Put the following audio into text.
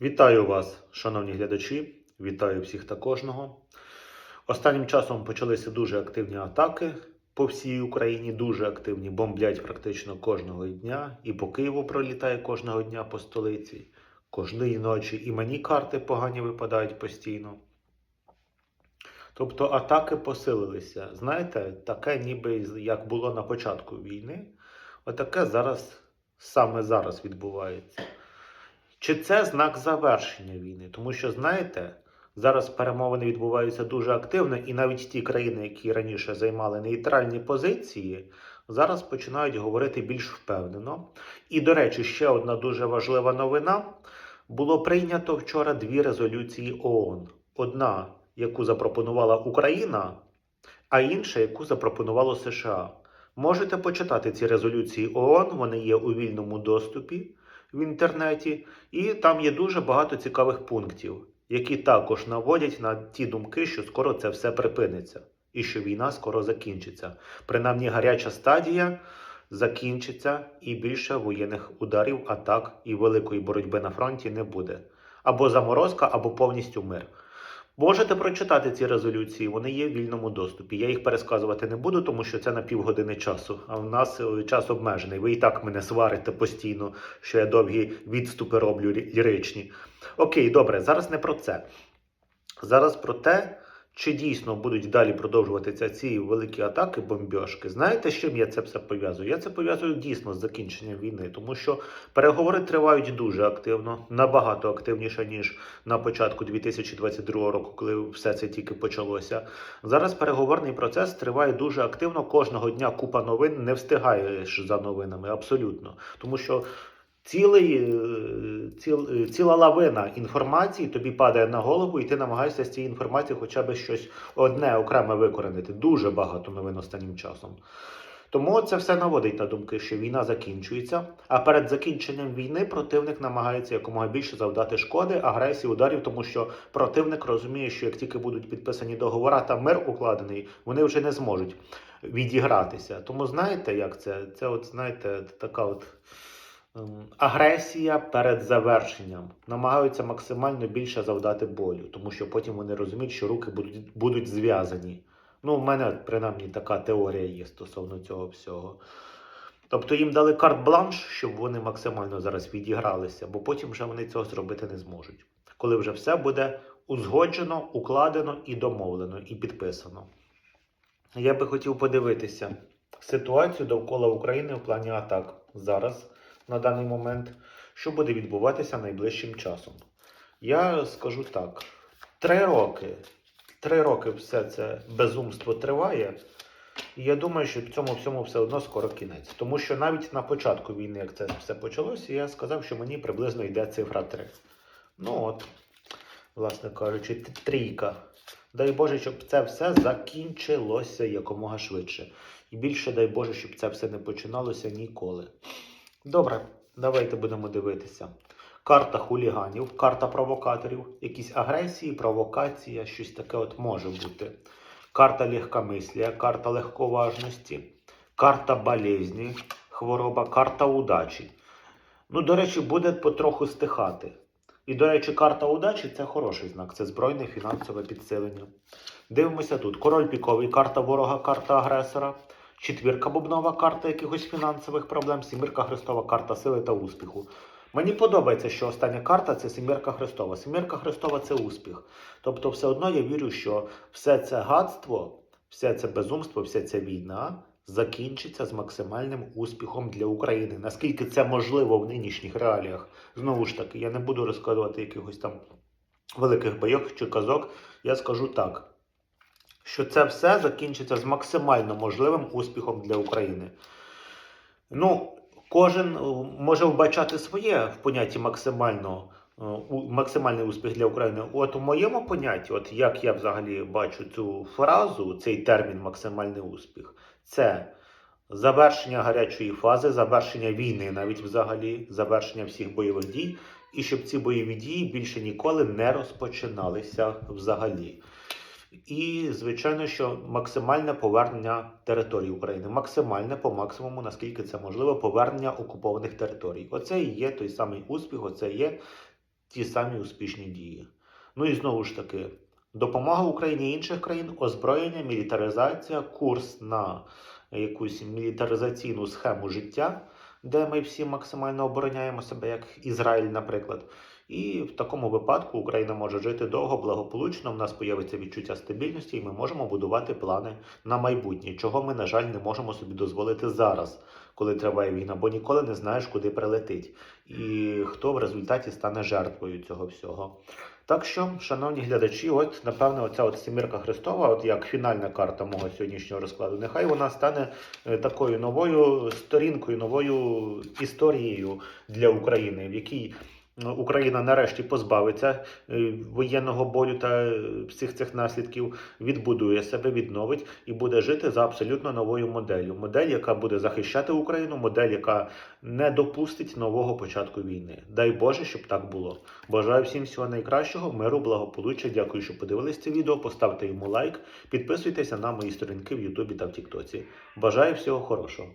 Вітаю вас, шановні глядачі. Вітаю всіх та кожного. Останнім часом почалися дуже активні атаки по всій Україні. Дуже активні, бомблять практично кожного дня. І по Києву пролітає кожного дня по столиці. Кожної ночі і мені карти погані випадають постійно. Тобто атаки посилилися. Знаєте, таке ніби як було на початку війни, отаке зараз саме зараз відбувається. Чи це знак завершення війни? Тому що, знаєте, зараз перемовини відбуваються дуже активно, і навіть ті країни, які раніше займали нейтральні позиції, зараз починають говорити більш впевнено. І, до речі, ще одна дуже важлива новина: було прийнято вчора дві резолюції ООН: одна, яку запропонувала Україна, а інша, яку запропонувало США. Можете почитати ці резолюції ООН, вони є у вільному доступі в інтернеті, і там є дуже багато цікавих пунктів, які також наводять на ті думки, що скоро це все припиниться і що війна скоро закінчиться. Принаймні, гаряча стадія закінчиться, і більше воєнних ударів, атак і великої боротьби на фронті не буде. Або заморозка, або повністю мир. Можете прочитати ці резолюції, вони є в вільному доступі. Я їх пересказувати не буду, тому що це на півгодини часу. А в нас е, час обмежений. Ви і так мене сварите постійно, що я довгі відступи роблю ліричні. Окей, добре, зараз не про це. Зараз про те, чи дійсно будуть далі продовжуватися ці великі атаки, бомбьошки. Знаєте, з чим я це все пов'язую? Я це пов'язую дійсно з закінченням війни, тому що переговори тривають дуже активно, набагато активніше, ніж на початку 2022 року, коли все це тільки почалося. Зараз переговорний процес триває дуже активно. Кожного дня купа новин не встигаєш за новинами, абсолютно. Тому що цілий, е, ціл, е, ціла лавина інформації тобі падає на голову, і ти намагаєшся з цієї інформації хоча б щось одне окреме викоренити. Дуже багато новин останнім часом. Тому це все наводить на думки, що війна закінчується, а перед закінченням війни противник намагається якомога більше завдати шкоди, агресії, ударів, тому що противник розуміє, що як тільки будуть підписані договори та мир укладений, вони вже не зможуть відігратися. Тому знаєте, як це? Це, от знаєте, така от. Ем, Агресія перед завершенням намагаються максимально більше завдати болю, тому що потім вони розуміють, що руки будуть, будуть зв'язані. Ну, в мене принаймні така теорія є стосовно цього всього. Тобто їм дали карт-бланш, щоб вони максимально зараз відігралися, бо потім вже вони цього зробити не зможуть. Коли вже все буде узгоджено, укладено і домовлено, і підписано. Я би хотів подивитися ситуацію довкола України в плані атак зараз, на даний момент, що буде відбуватися найближчим часом. Я скажу так: три роки три роки все це безумство триває. І я думаю, що цьому всьому все одно скоро кінець. Тому що навіть на початку війни, як це все почалося, я сказав, що мені приблизно йде цифра 3. Ну от, власне кажучи, трійка. Дай Боже, щоб це все закінчилося якомога швидше. І більше дай Боже, щоб це все не починалося ніколи. Добре, давайте будемо дивитися. Карта хуліганів, карта провокаторів, якісь агресії, провокація, щось таке от може бути. Карта легкомислія, карта легковажності, карта болезні, хвороба, карта удачі. Ну, до речі, буде потроху стихати. І, до речі, карта удачі це хороший знак, це збройне фінансове підсилення. Дивимося тут: король піковий, карта ворога, карта агресора, четвірка бубнова, карта якихось фінансових проблем, сімірка хрестова, карта сили та успіху. Мені подобається, що остання карта це Семірка Христова. Семірка Христова це успіх. Тобто, все одно я вірю, що все це гадство, все це безумство, вся ця війна закінчиться з максимальним успіхом для України. Наскільки це можливо в нинішніх реаліях? Знову ж таки, я не буду розказувати якихось там великих бойок чи казок. Я скажу так, що це все закінчиться з максимально можливим успіхом для України. Ну, кожен е, може вбачати своє в понятті максимально, е, максимальний успіх для України. От у моєму понятті, от як я взагалі бачу цю фразу, цей термін максимальний успіх, це завершення гарячої фази, завершення війни, навіть взагалі, завершення всіх бойових дій, і щоб ці бойові дії більше ніколи не розпочиналися взагалі. І, звичайно, що максимальне повернення території України, максимальне по максимуму, наскільки це можливо, повернення окупованих територій. Оце і є той самий успіх, оце є ті самі успішні дії. Ну і знову ж таки, допомога Україні і інших країн, озброєння, мілітаризація, курс на якусь мілітаризаційну схему життя, де ми всі максимально обороняємо себе, як Ізраїль, наприклад. І в такому випадку Україна може жити довго, благополучно. В нас появиться відчуття стабільності, і ми можемо будувати плани на майбутнє, чого ми, на жаль, не можемо собі дозволити зараз, коли триває війна, бо ніколи не знаєш, куди прилетить, і хто в результаті стане жертвою цього всього. Так що, шановні глядачі, от напевне, оця от Семірка Христова, от як фінальна карта мого сьогоднішнього розкладу, нехай вона стане е, такою новою сторінкою, новою історією для України, в якій Україна нарешті позбавиться е, воєнного болю та е, всіх цих наслідків, відбудує себе, відновить і буде жити за абсолютно новою моделлю. Модель, яка буде захищати Україну, модель, яка не допустить нового початку війни. Дай Боже, щоб так було. Бажаю всім всього найкращого, миру, благополуччя. Дякую, що подивились це відео. Поставте йому лайк, підписуйтеся на мої сторінки в Ютубі та в Тіктоці. Бажаю всього хорошого.